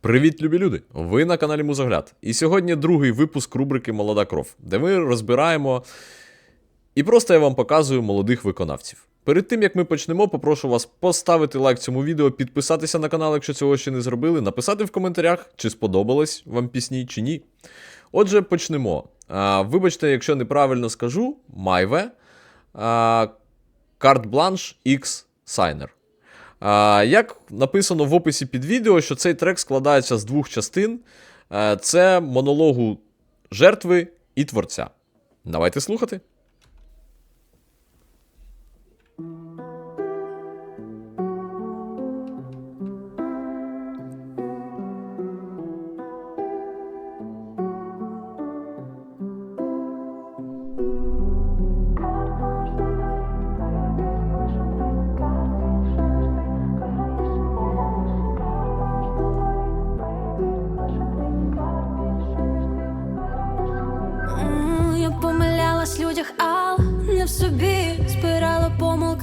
Привіт, любі люди! Ви на каналі Музогляд. І сьогодні другий випуск рубрики Молода кров, де ми розбираємо і просто я вам показую молодих виконавців. Перед тим як ми почнемо, попрошу вас поставити лайк цьому відео, підписатися на канал, якщо цього ще не зробили, написати в коментарях, чи сподобалось вам пісні, чи ні. Отже, почнемо. А, вибачте, якщо неправильно скажу, Майве, Карт Бланш X Signer. А, як написано в описі під відео, що цей трек складається з двох частин: Е, це монологу жертви і творця. Давайте слухати.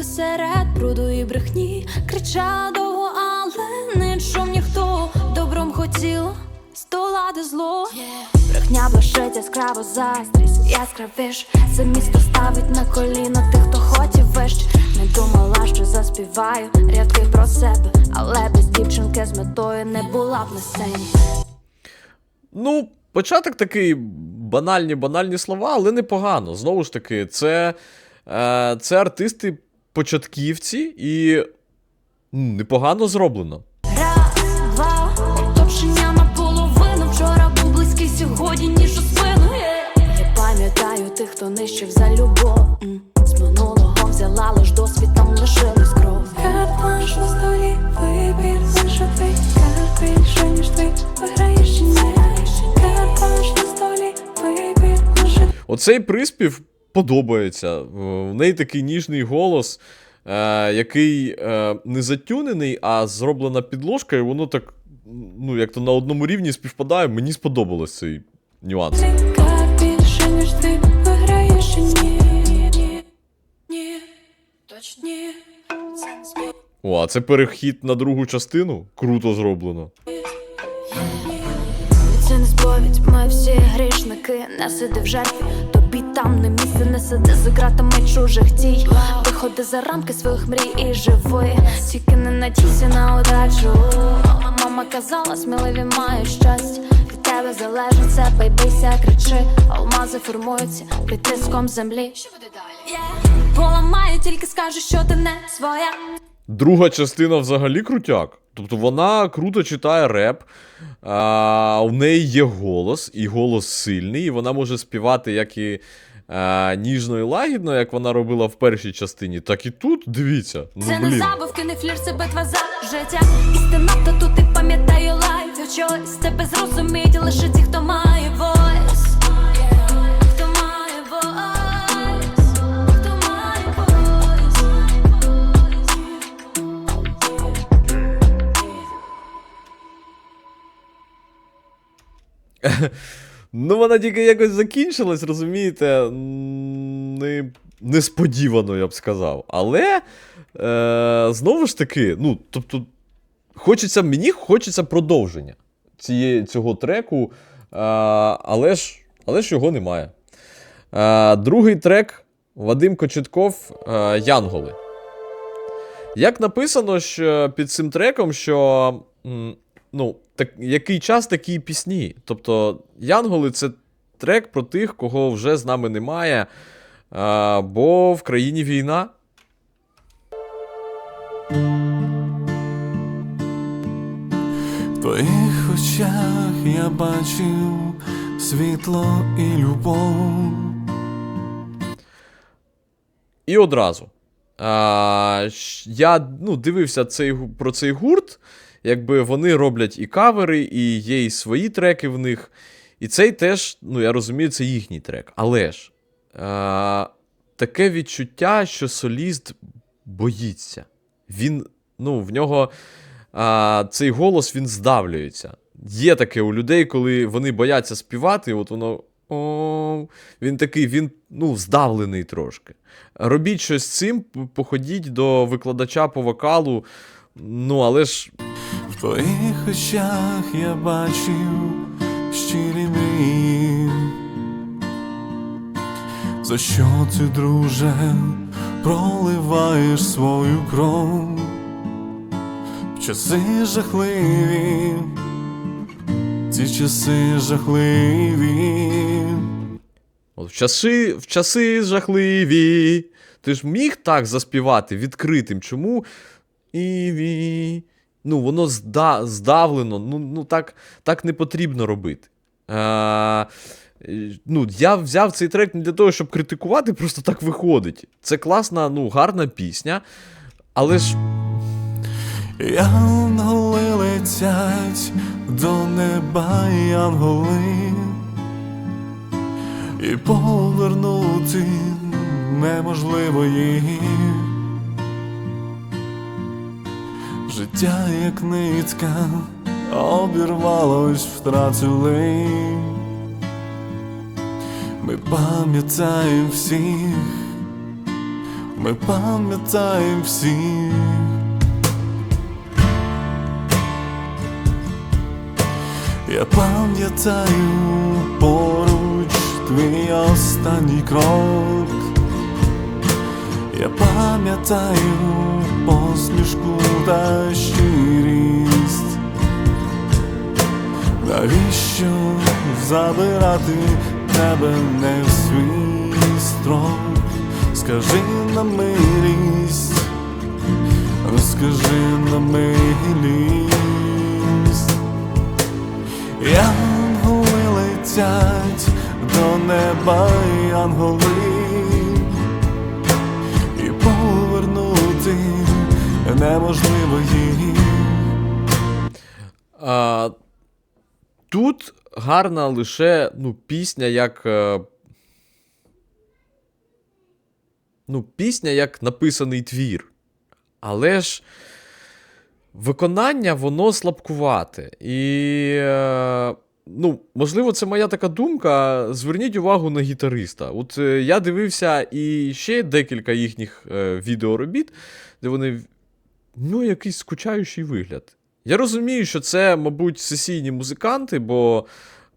Помилки серед бруду і брехні. Кричала довго, але не чув ніхто. Добром хотіла здолати зло. Брехня блищить яскраво заздрість, яскравіш. Це місто ставить на коліна тих, хто хотів вищ. Не думала, що заспіваю рядки про себе, але без дівчинки з метою не була б на сцені. Ну, початок такий банальні, банальні слова, але непогано. Знову ж таки, це, е, це артисти початківці і непогано зроблено. Раз, два, оточення наполовину. Вчора був близький сьогодні, ніж у спину. Я пам'ятаю тих, хто нищив за любов. З минулого взяла лиш досвід, там лишилась кров. Карт-бланш на столі, вибір лише. Карт більше, ніж ти виграєш чи ні. Карт-бланш на столі, вибір лише Оцей приспів подобається. В неї такий ніжний голос, е, який е, не затюнений, а зроблена підложка, і воно так, ну, як то на одному рівні співпадає. Мені сподобалось цей нюанс. О, а це перехід на другу частину. Круто зроблено. Це не сповідь, ми всі грішники, не сиди в жертві, там не місце, не сиди за ґратами чужих дій. Виходи за рамки своїх мрій і живи, тільки не надійся на удачу. Мама казала, сміливі мають щастя. Від тебе залежить себе, й бийся, кричи, алмази формуються під тиском землі. Що буде далі? Поламаю, тільки скажу, що ти не своя. Друга частина взагалі крутяк. Тобто вона круто читає реп, а, у неї є голос, і голос сильний, і вона може співати як і а, ніжно і лагідно, як вона робила в першій частині, так і тут, дивіться. Ну, Це не блін. забавки, не флір, це битва за життя. Істина, то тут і пам'ятаю лайф чогось. Тебе зрозуміють лише ті, хто має войс. Ну, вона тільки якось закінчилась, розумієте? Не, несподівано, я б сказав. Але е, знову ж таки, ну, тобто, хочеться, мені хочеться продовження цієї, цього треку, е, але, ж, але ж його немає. Е, другий трек Вадим Кочетков е, Янголи. Як написано що під цим треком, що ну, так, який час такі пісні. Тобто, Янголи це трек про тих, кого вже з нами немає, а, бо в країні війна. В твоїх очах я бачив світло і любов. І одразу. А, я ну, дивився цей, про цей гурт. Якби вони роблять і кавери, і є і свої треки в них. І цей теж, ну я розумію, це їхній трек. Але ж а, таке відчуття, що соліст боїться. Він, ну, в нього а, цей голос він здавлюється. Є таке у людей, коли вони бояться співати, от воно. О, він такий, він ну, здавлений трошки. Робіть щось з цим, походіть до викладача по вокалу. Ну, але ж твоїх очах я бачив щирі мрії. За що ти, друже, проливаєш свою кров? В часи жахливі, ці часи жахливі. От в часи, в часи жахливі. Ти ж міг так заспівати відкритим. Чому? Іві. Ну, воно зда, здавлено. Ну, ну так, так не потрібно робити. Е, ну, я взяв цей трек не для того, щоб критикувати, просто так виходить. Це класна, ну, гарна пісня. Але ж Янголи летять до неба янголи, і повернути неможливо їх. Життя, як нитка, обірвалось, втратили. Ми пам'ятаємо всіх, ми пам'ятаємо всіх. Я пам'ятаю поруч твій останній крок. Я пам'ятаю посмішку та щирість. Навіщо забирати тебе не в свій строк? Скажи на милість, розкажи на милість. Янголи летять до неба і неможливо їх. А, тут гарна лише ну, пісня як. е, Ну, пісня як написаний твір. Але ж виконання воно слабкувате. І. е, Ну, можливо, це моя така думка. Зверніть увагу на гітариста. От е, я дивився і ще декілька їхніх е, відеоробіт, де вони. Ну, якийсь скучаючий вигляд. Я розумію, що це, мабуть, сесійні музиканти, бо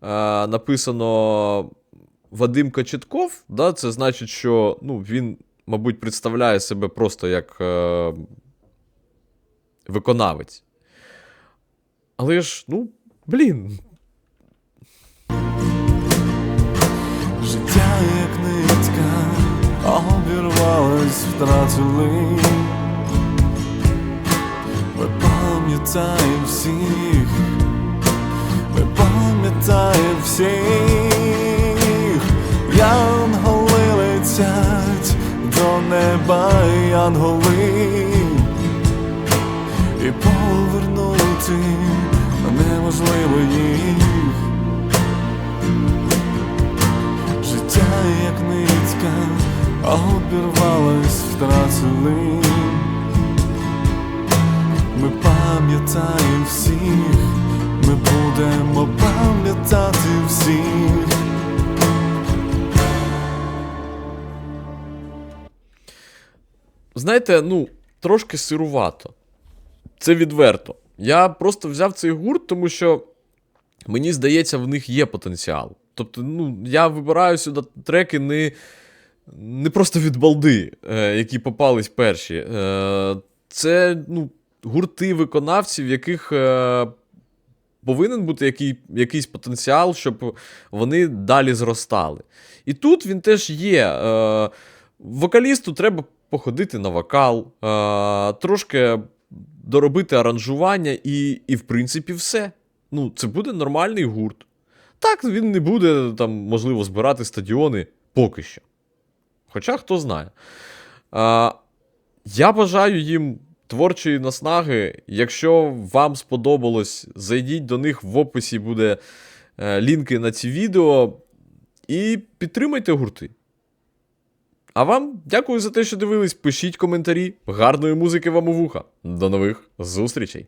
е, написано Вадим Кочетков, да, це значить, що ну, він, мабуть, представляє себе просто як е, виконавець. Але ж, ну, блін, Життя як нитка, обірвалось, втратили. Пам'ятаємо всіх, ми пам'ятаємо всіх, янголи летять до неба янголи, і повернути неможливо їх. Життя як нитка, обірвалась, втратили. Ми всіх, ми будемо пам'ятати всіх. знаєте, ну, трошки сирувато. Це відверто. Я просто взяв цей гурт, тому що мені здається, в них є потенціал. Тобто, ну, я вибираю сюди треки не, не просто від балди, е, які попались перші. Е, це ну, гурти виконавців, яких е, повинен бути який, якийсь потенціал, щоб вони далі зростали. І тут він теж є. Е, вокалісту треба походити на вокал, е, трошки доробити аранжування, і, і в принципі, все. Ну, це буде нормальний гурт. Так, він не буде там, можливо, збирати стадіони поки що. Хоча хто знає. А, я бажаю їм творчої наснаги. Якщо вам сподобалось, зайдіть до них в описі буде е, лінки на ці відео. І підтримайте гурти. А вам дякую за те, що дивились. Пишіть коментарі. Гарної музики вам у вуха. До нових зустрічей!